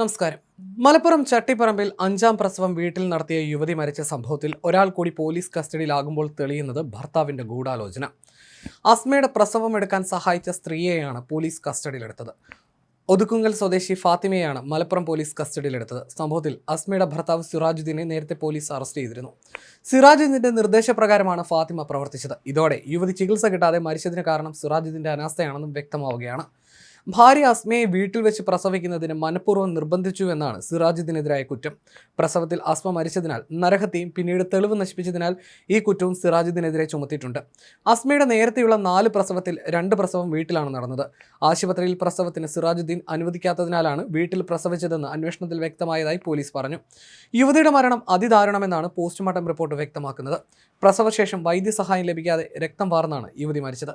നമസ്കാരം. മലപ്പുറം ചട്ടിപ്പറമ്പിൽ അഞ്ചാം പ്രസവം വീട്ടിൽ നടത്തിയ യുവതി മരിച്ച സംഭവത്തിൽ ഒരാൾ കൂടി പോലീസ് കസ്റ്റഡിയിലാകുമ്പോൾ തെളിയുന്നത് ഭർത്താവിന്റെ ഗൂഢാലോചന. അസ്മയുടെ പ്രസവം എടുക്കാൻ സഹായിച്ച സ്ത്രീയെയാണ് പോലീസ് കസ്റ്റഡിയിലെടുത്തത്. ഒതുക്കുങ്ങൽ സ്വദേശി ഫാത്തിമയാണ് മലപ്പുറം പോലീസ് കസ്റ്റഡിയിലെടുത്തത്. സംഭവത്തിൽ അസ്മയുടെ ഭർത്താവ് സിറാജുദ്ദീനെ നേരത്തെ പോലീസ് അറസ്റ്റ് ചെയ്തിരുന്നു. സിറാജുദ്ദീന്റെ നിർദ്ദേശപ്രകാരമാണ് ഫാത്തിമ പ്രവർത്തിച്ചത്. ഇതോടെ യുവതി ചികിത്സ കിട്ടാതെ മരിച്ചതിന് കാരണം സിറാജുദ്ദീന്റെ അനാസ്ഥയാണെന്നും വ്യക്തമാവുകയാണ്. ഭാര്യ അസ്മയെ വീട്ടിൽ വെച്ച് പ്രസവിക്കുന്നതിന് മനഃപൂർവം നിർബന്ധിച്ചു എന്നാണ് സിറാജുദ്ദീനെതിരായ കുറ്റം. പ്രസവത്തിൽ അസ്മ മരിച്ചതിനാൽ നരഹത്യയും പിന്നീട് തെളിവ് നശിപ്പിച്ചതിനാൽ ഈ കുറ്റവും സിറാജുദ്ദീനെതിരെ ചുമത്തിയിട്ടുണ്ട്. അസ്മയുടെ നേരത്തെയുള്ള നാല് പ്രസവത്തിൽ രണ്ട് പ്രസവം വീട്ടിലാണ് നടന്നത്. ആശുപത്രിയിൽ പ്രസവത്തിന് സിറാജുദ്ദീൻ അനുവദിക്കാത്തതിനാലാണ് വീട്ടിൽ പ്രസവിച്ചതെന്ന് അന്വേഷണത്തിൽ വ്യക്തമായതായി പോലീസ് പറഞ്ഞു. യുവതിയുടെ മരണം അതിദാരുണമെന്നാണ് പോസ്റ്റ്മോർട്ടം റിപ്പോർട്ട് വ്യക്തമാക്കുന്നത്. പ്രസവശേഷം വൈദ്യസഹായം ലഭിക്കാതെ രക്തം വാർന്നാണ് യുവതി മരിച്ചത്.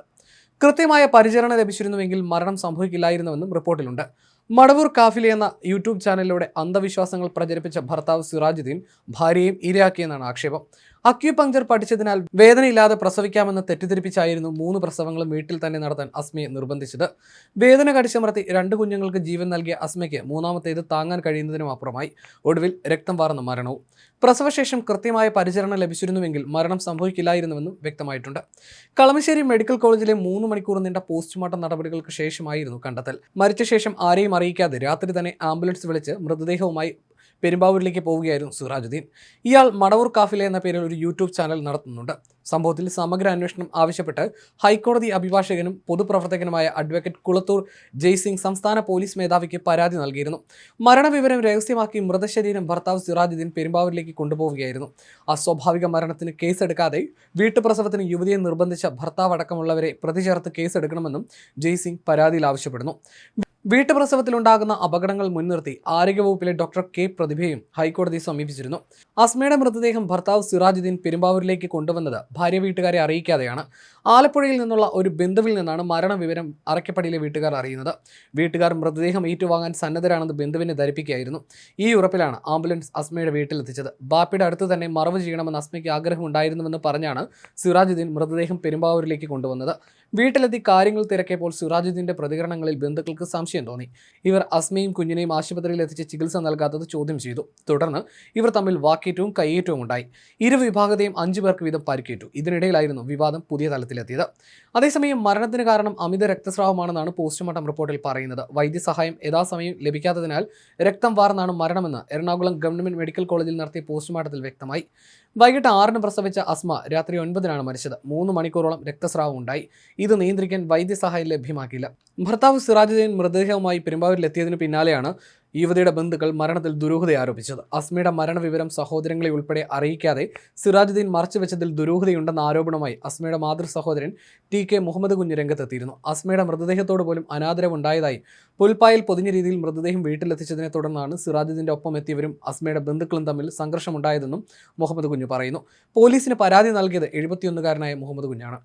കൃത്യമായ പരിചരണം ലഭിച്ചിരുന്നുവെങ്കിൽ മരണം സംഭവിക്കില്ലായിരുന്നുവെന്നും റിപ്പോർട്ടിലുണ്ട്. മടവൂർ കാഫിലെ എന്ന യൂട്യൂബ് ചാനലിലൂടെ അന്ധവിശ്വാസങ്ങൾ പ്രചരിപ്പിച്ച ഭർത്താവ് സിറാജുദ്ദീൻ ഭാര്യയും ഇരയാക്കിയെന്നാണ് ആക്ഷേപം. അക്യുപങ്ചർ പഠിച്ചതിനാൽ വേദനയില്ലാതെ പ്രസവിക്കാമെന്ന് തെറ്റിദ്ധരിപ്പിച്ചായിരുന്നു മൂന്ന് പ്രസവങ്ങളും വീട്ടിൽ തന്നെ നടത്താൻ അസ്മയെ നിർബന്ധിച്ചത്. വേദന കടിച്ചമർത്തി രണ്ട് കുഞ്ഞുങ്ങൾക്ക് ജീവൻ നൽകിയ അസ്മയ്ക്ക് മൂന്നാമത്തേത് താങ്ങാൻ കഴിയുന്നതിനും അപ്പുറമായി. ഒടുവിൽ രക്തം വാർന്ന മരണവും. പ്രസവശേഷം കൃത്യമായ പരിചരണം ലഭിച്ചിരുന്നുവെങ്കിൽ മരണം സംഭവിക്കില്ലായിരുന്നുവെന്നും വ്യക്തമായിട്ടുണ്ട്. കളമശ്ശേരി മെഡിക്കൽ കോളേജിലെ മൂന്ന് മണിക്കൂർ നീണ്ട പോസ്റ്റ്മോർട്ടം നടപടികൾക്ക് ശേഷമായിരുന്നു കണ്ടെത്തൽ. മരിച്ച ശേഷം ആരെയും അറിയിക്കാതെ രാത്രി തന്നെ ആംബുലൻസ് വിളിച്ച് മൃതദേഹവുമായി പെരുമ്പാവൂരിലേക്ക് പോവുകയായിരുന്നു സിറാജുദ്ദീൻ. ഇയാൾ മടവൂർ കാഫിലെ എന്ന പേരിൽ ഒരു യൂട്യൂബ് ചാനൽ നടത്തുന്നുണ്ട്. സംഭവത്തിൽ സമഗ്ര അന്വേഷണം ആവശ്യപ്പെട്ട് ഹൈക്കോടതി അഭിഭാഷകനും പൊതുപ്രവർത്തകനുമായ അഡ്വക്കേറ്റ് കുളത്തൂർ ജയ്സിംഗ് സംസ്ഥാന പോലീസ് മേധാവിക്ക് പരാതി നൽകിയിരുന്നു. മരണവിവരം രഹസ്യമാക്കി മൃതശരീരം ഭർത്താവ് സിറാജുദ്ദീൻ പെരുമ്പാവൂരിലേക്ക് കൊണ്ടുപോവുകയായിരുന്നു. അസ്വാഭാവിക മരണത്തിന് കേസെടുക്കാതെ വീട്ടുപ്രസവത്തിന് യുവതിയെ നിർബന്ധിച്ച ഭർത്താവ് അടക്കമുള്ളവരെ പ്രതി ചേർത്ത് കേസെടുക്കണമെന്നും ജയ്സിംഗ് പരാതിയിൽ ആവശ്യപ്പെടുന്നു. വീട്ടുപ്രസവത്തിലുണ്ടാകുന്ന അപകടങ്ങൾ മുൻനിർത്തി ആരോഗ്യവകുപ്പിലെ ഡോക്ടർ കെ പ്രതിഭയും ഹൈക്കോടതിയെ സമീപിച്ചിരുന്നു. അസ്മയുടെ മൃതദേഹം ഭർത്താവ് സിറാജുദ്ദീൻ പെരുമ്പാവൂരിലേക്ക് കൊണ്ടുവന്നത് ഭാര്യ വീട്ടുകാരെ അറിയിക്കാതെയാണ് ആലപ്പുഴയിൽ നിന്നുള്ള ഒരു ബന്ധുവിൽ നിന്നാണ് മരണവിവരം അറക്കപ്പടിയിലെ വീട്ടുകാർ അറിയുന്നത്. വീട്ടുകാർ മൃതദേഹം ഏറ്റുവാങ്ങാൻ സന്നദ്ധരാണെന്ന് ബന്ധുവിനെ ധരിപ്പിക്കുകയായിരുന്നു. ഈ ഉറപ്പിലാണ് ആംബുലൻസ് അസ്മയുടെ വീട്ടിലെത്തിച്ചത്. ബാപ്പിയുടെ അടുത്ത് തന്നെ മറവ് ചെയ്യണമെന്ന് അസ്മയ്ക്ക് ആഗ്രഹമുണ്ടായിരുന്നുവെന്ന് പറഞ്ഞാണ് സിറാജുദ്ദീൻ മൃതദേഹം പെരുമ്പാവൂരിലേക്ക് കൊണ്ടുവന്നത്. വീട്ടിലെത്തി കാര്യങ്ങൾ തിരക്കിയപ്പോൾ സിറാജുദ്ദീന്റെ പ്രതികരണങ്ങളിൽ ബന്ധുക്കൾക്ക് സംശയം തോന്നി. ഇവർ അസ്മയും കുഞ്ഞിനെയും ആശുപത്രിയിൽ എത്തിച്ച് ചികിത്സ നൽകാത്തത് ചോദ്യം ചെയ്തു. തുടർന്ന് ഇവർ തമ്മിൽ വാക്കേറ്റവും കയ്യേറ്റവും ഉണ്ടായി. ഇരു വിഭാഗത്തെയും അഞ്ചു പേർക്ക് വീതം പരിക്കേറ്റു. ഇതിനിടയിലായിരുന്നു വിവാദം പുതിയ തലത്തിലെത്തിയത്. അതേസമയം മരണത്തിന് കാരണം അമിത രക്തസ്രാവമാണെന്നാണ് പോസ്റ്റ്മോർട്ടം റിപ്പോർട്ടിൽ പറയുന്നത്. വൈദ്യസഹായം യഥാസമയം ലഭിക്കാത്തതിനാൽ രക്തം വാർന്നാണ് മരണമെന്ന് എറണാകുളം ഗവൺമെന്റ് മെഡിക്കൽ കോളേജിൽ നടത്തിയ പോസ്റ്റ്മോർട്ടത്തിൽ വ്യക്തമായി. വൈകിട്ട് ആറിന് പ്രസവിച്ച അസ്മ രാത്രി ഒൻപതിനാണ് മരിച്ചത്. മൂന്ന് മണിക്കൂറോളം രക്തസ്രാവം ഉണ്ടായി ഇത് നിയന്ത്രിക്കാൻ വൈദ്യസഹായം ലഭ്യമാക്കിയില്ല. ഭർത്താവ് സിറാജുദ്ദീൻ മൃതദേഹവുമായി പെരുമ്പാവൂരിലെത്തിയതിനു പിന്നാലെയാണ് യുവതിയുടെ ബന്ധുക്കൾ മരണത്തിൽ ദുരൂഹത ആരോപിച്ചത്. അസ്മയുടെ മരണവിവരം സഹോദരങ്ങളെ ഉൾപ്പെടെ അറിയിക്കാതെ സിറാജുദ്ദീൻ മറച്ചുവെച്ചതിൽ ദുരൂഹതയുണ്ടെന്ന ആരോപണമായി അസ്മയുടെ മാതൃ സഹോദരൻ ടി കെ മുഹമ്മദ് കുഞ്ഞ് രംഗത്തെത്തിയിരുന്നു. അസ്മയുടെ മൃതദേഹത്തോട് പോലും അനാദരവുണ്ടായതായി പുൽപ്പായിൽ പൊതിഞ്ഞ രീതിയിൽ മൃതദേഹം വീട്ടിലെത്തിച്ചതിനെ തുടർന്നാണ് സിറാജുദ്ദീന്റെ ഒപ്പം എത്തിയവരും അസ്മയുടെ ബന്ധുക്കളും തമ്മിൽ സംഘർഷമുണ്ടായതെന്നും മുഹമ്മദ് കുഞ്ഞ് പറയുന്നു. പോലീസിന് പരാതി നൽകിയത് എഴുപത്തിയൊന്നുകാരനായ മുഹമ്മദ് കുഞ്ഞാണ്.